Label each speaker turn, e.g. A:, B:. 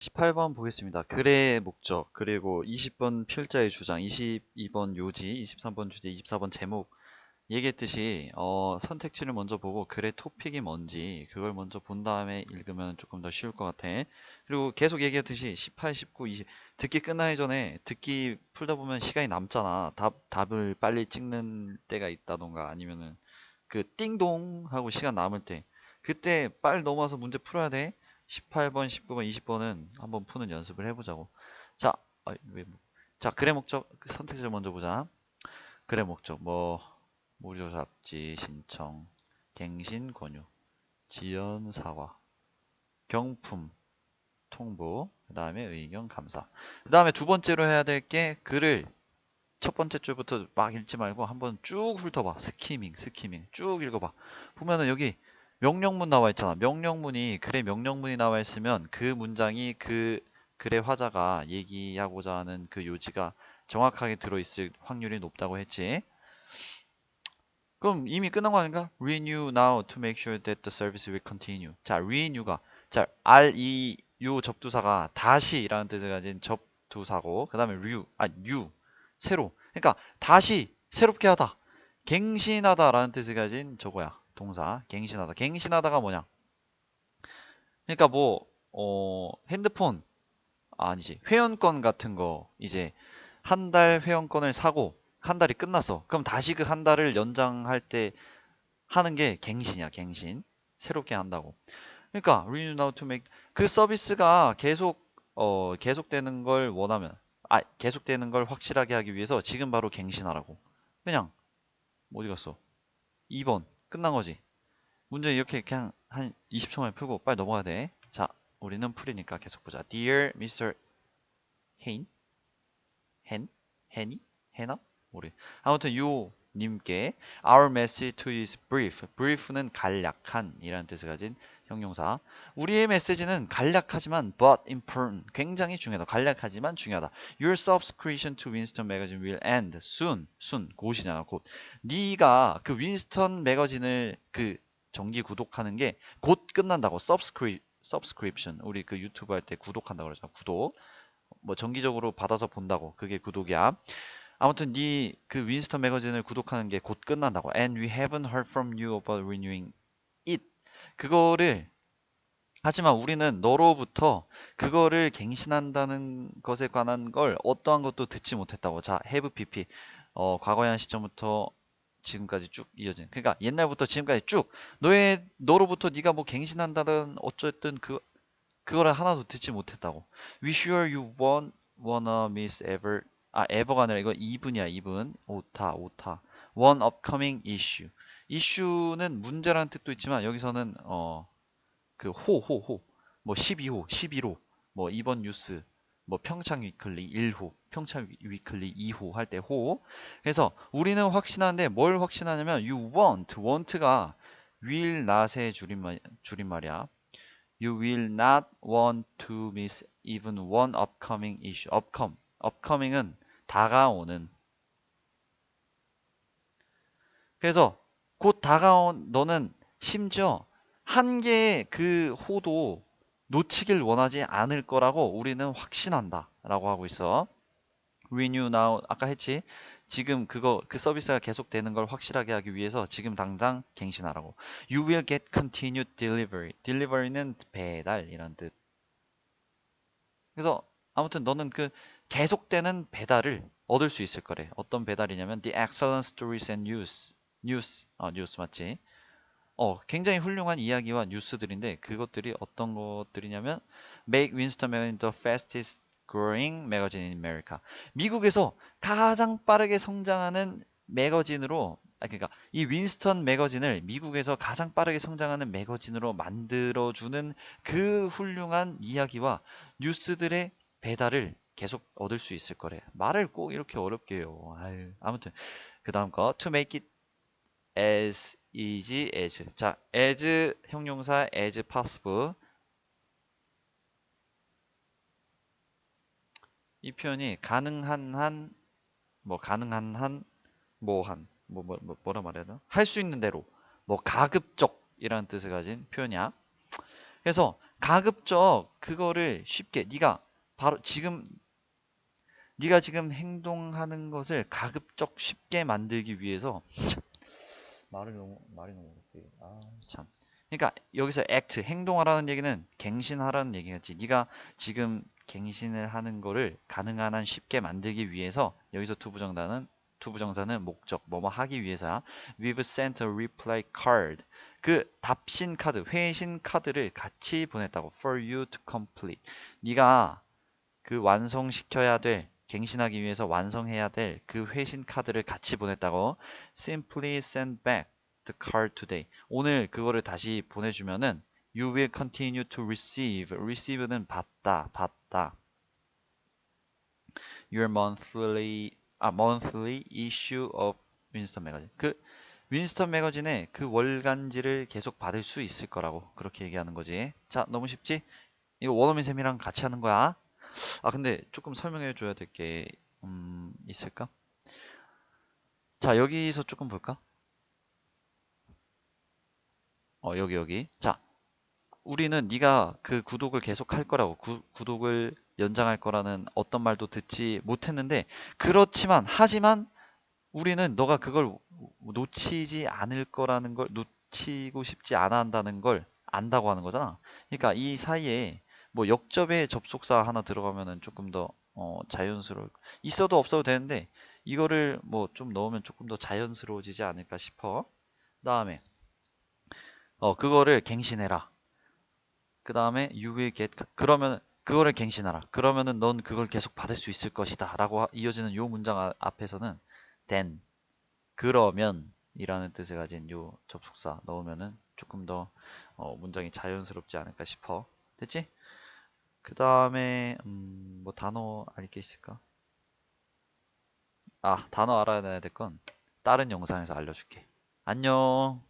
A: 18번 보겠습니다. 글의 목적, 그리고 20번 필자의 주장, 22번 요지, 23번 주제, 24번 제목. 얘기했듯이 어, 선택지를 먼저 보고 글의 토픽이 뭔지 그걸 먼저 본 다음에 읽으면 조금 더 쉬울 것 같아. 그리고 계속 얘기했듯이 18, 19, 20 듣기 끝나기 전에 듣기 풀다 보면 시간이 남잖아. 답, 답을 빨리 찍는 때가 있다던가 아니면은 그 띵동 하고 시간 남을 때 그때 빨리 넘어와서 문제 풀어야 돼. 18번, 19번, 20번은 한번 푸는 연습을 해보자고. 자, 아, 왜, 뭐. 자, 글의 목적 그 선택지를 먼저 보자. 글의 목적 뭐 무료 잡지 신청, 갱신 권유, 지연 사과, 경품 통보, 그 다음에 의견 감사. 그 다음에 두 번째로 해야 될 게 글을 첫 번째 줄부터 막 읽지 말고 한번 쭉 훑어봐. 스키밍, 스키밍. 쭉 읽어봐. 보면은 여기 명령문 나와 있잖아. 명령문이 글에 명령문이 나와 있으면 그 문장이 그 글의 화자가 얘기하고자 하는 그 요지가 정확하게 들어있을 확률이 높다고 했지. 그럼 이미 끝난 거 아닌가? Renew now to make sure that the service will continue. 자, renew가 자, R E 요 접두사가 다시라는 뜻을 가진 접두사고 그다음에 renew 아 new 새로. 그러니까 다시 새롭게 하다. 갱신하다라는 뜻을 가진 저거야. 동사. 갱신하다. 갱신하다가 뭐냐? 그러니까 뭐 어, 핸드폰 아, 아니지. 회원권 같은 거 이제 한 달 회원권을 사고 한 달이 끝났어. 그럼 다시 그 한 달을 연장할 때 하는 게 갱신이야, 갱신. 새롭게 한다고. 그러니까 renew now to make 그 서비스가 계속 어 계속되는 걸 원하면 아 계속되는 걸 확실하게 하기 위해서 지금 바로 갱신하라고. 그냥 어디 갔어? 2번 끝난 거지. 문제 이렇게 그냥 한 20초만 풀고 빨리 넘어가야 돼. 자, 우리는 풀이니까 계속 보자. Dear Mr. Hein? hen? hen이? 해나? 모르. 아무튼 요 님께 our message to is brief. brief는 간략한 이라는 뜻을 가진 형용사. 우리의 메시지는 간략하지만 but important. 굉장히 중요하다. 간략하지만 중요하다. Your subscription to Winston magazine will end soon. soon. 곧이잖아. 곧. 네가 그 윈스턴 매거진을 그 정기 구독하는 게 곧 끝난다고. subscription. 우리 그 유튜브 할 때 구독한다고 그러잖아. 구독. 뭐 정기적으로 받아서 본다고. 그게 구독이야. 아무튼 네 그 윈스턴 매거진을 구독하는 게 곧 끝난다고. And we haven't heard from you about renewing. 그거를 하지만 우리는 너로부터 그거를 갱신한다는 것에 관한 걸 어떠한 것도 듣지 못했다고. 자, have pp. 어, 과거의 한 시점부터 지금까지 쭉 이어진. 그러니까 옛날부터 지금까지 쭉 너의 너로부터 네가 뭐 갱신한다든 어쨌든 그 그거를 하나도 듣지 못했다고. We sure you won't wanna miss ever 아, ever가 아니라 이거 2분이야, 2분. 오타, 오타. one upcoming issue. Issue는 문제라는 뜻도 있지만 여기서는 어 그 호, 호, 호. 뭐 12호, 11호. 뭐 이번 뉴스. 뭐 평창 위클리 1호, 평창 위클리 2호 할 때 호. 그래서 우리는 확신하는데 뭘 확신하냐면 you want, want가 will not의 줄임말, 줄임말이야. You will not want to miss even one upcoming issue. upcome. upcoming은 다가오는. 그래서 곧 다가온 너는 심지어 한 개의 그 호도 놓치길 원하지 않을 거라고 우리는 확신한다. 라고 하고 있어. renew now 아까 했지. 지금 그거 그 서비스가 계속되는 걸 확실하게 하기 위해서 지금 당장 갱신하라고. You will get continued delivery. delivery는 배달 이런 뜻. 그래서 아무튼 너는 그 계속되는 배달을 얻을 수 있을 거래. 어떤 배달이냐면 the excellent stories and news. News. 아, 뉴스 맞지? 어, 굉장히 훌륭한 이야기와 뉴스들인데 그것들이 어떤 것들이냐면 make Winston Magazine the fastest growing magazine in America. 미국에서 가장 빠르게 성장하는 매거진으로 아 그러니까 이 윈스턴 매거진을 미국에서 가장 빠르게 성장하는 매거진으로 만들어 주는 그 훌륭한 이야기와 뉴스들의 배달을 계속 얻을 수 있을 거래. 말을 꼭 이렇게 어렵게 해요. 아유, 아무튼 그 다음 거 to make it as easy as. 자 as 형용사 as possible 이 표현이 가능한 한 뭐 가능한 한 뭐한 뭐, 뭐, 뭐 뭐라 말해야 되나? 할 수 있는 대로. 뭐 가급적이라는 뜻을 가진 표현이야. 그래서 가급적 그거를 쉽게 네가 바로 지금 네가 지금 행동하는 것을 가급적 쉽게 만들기 위해서 말을 너무 말이 너무 어렵게 아참. 그러니까 여기서 act 행동하라는 얘기는 갱신하라는 얘기겠지. 네가 지금 갱신을 하는 거를 가능한 한 쉽게 만들기 위해서 여기서 투부정사는 투부정사는 목적 뭐뭐 하기 위해서야. we've sent a reply card. 그 답신 카드 회신 카드를 같이 보냈다고. for you to complete. 네가 그 완성시켜야 될 갱신하기 위해서 완성해야 될 그 회신 카드를 같이 보냈다고. Simply send back the card today. 오늘 그거를 다시 보내주면은 you will continue to receive. receive는 받다 받다. Your monthly 아 monthly issue of 윈스턴 매거진 그 윈스턴 매거진의 그 월간지를 계속 받을 수 있을 거라고 그렇게 얘기하는 거지. 자 너무 쉽지? 이거 원어민 쌤이랑 같이 하는 거야 아 근데 조금 설명해 줘야 될게 음, 있을까? 자 여기서 조금 볼까? 어 여기 여기. 자 우리는 네가 그 구독을 계속 할 거라고 구, 구독을 연장할 거라는 어떤 말도 듣지 못했는데 그렇지만 하지만 우리는 너가 그걸 놓치지 않을 거라는 걸 놓치고 싶지 않아 한다는 걸 안다고 하는 거잖아. 그러니까 이 사이에 뭐 역접의 접속사 하나 들어가면은 조금 더 어, 자연스러울 있어도 없어도 되는데 이거를 뭐 좀 넣으면 조금 더 자연스러워지지 않을까 싶어. 다음에 어 그거를 갱신해라. 그 다음에 you will get 그러면 그거를 갱신하라. 그러면은 넌 그걸 계속 받을 수 있을 것이다. 라고 하- 이어지는 요 문장 아- 앞에서는 then 그러면 이라는 뜻을 가진 요 접속사 넣으면은 조금 더 어, 문장이 자연스럽지 않을까 싶어. 됐지? 그 다음에 음, 뭐 단어 알 게 있을까? 아 단어 알아야 될 건 다른 영상에서 알려줄게. 안녕.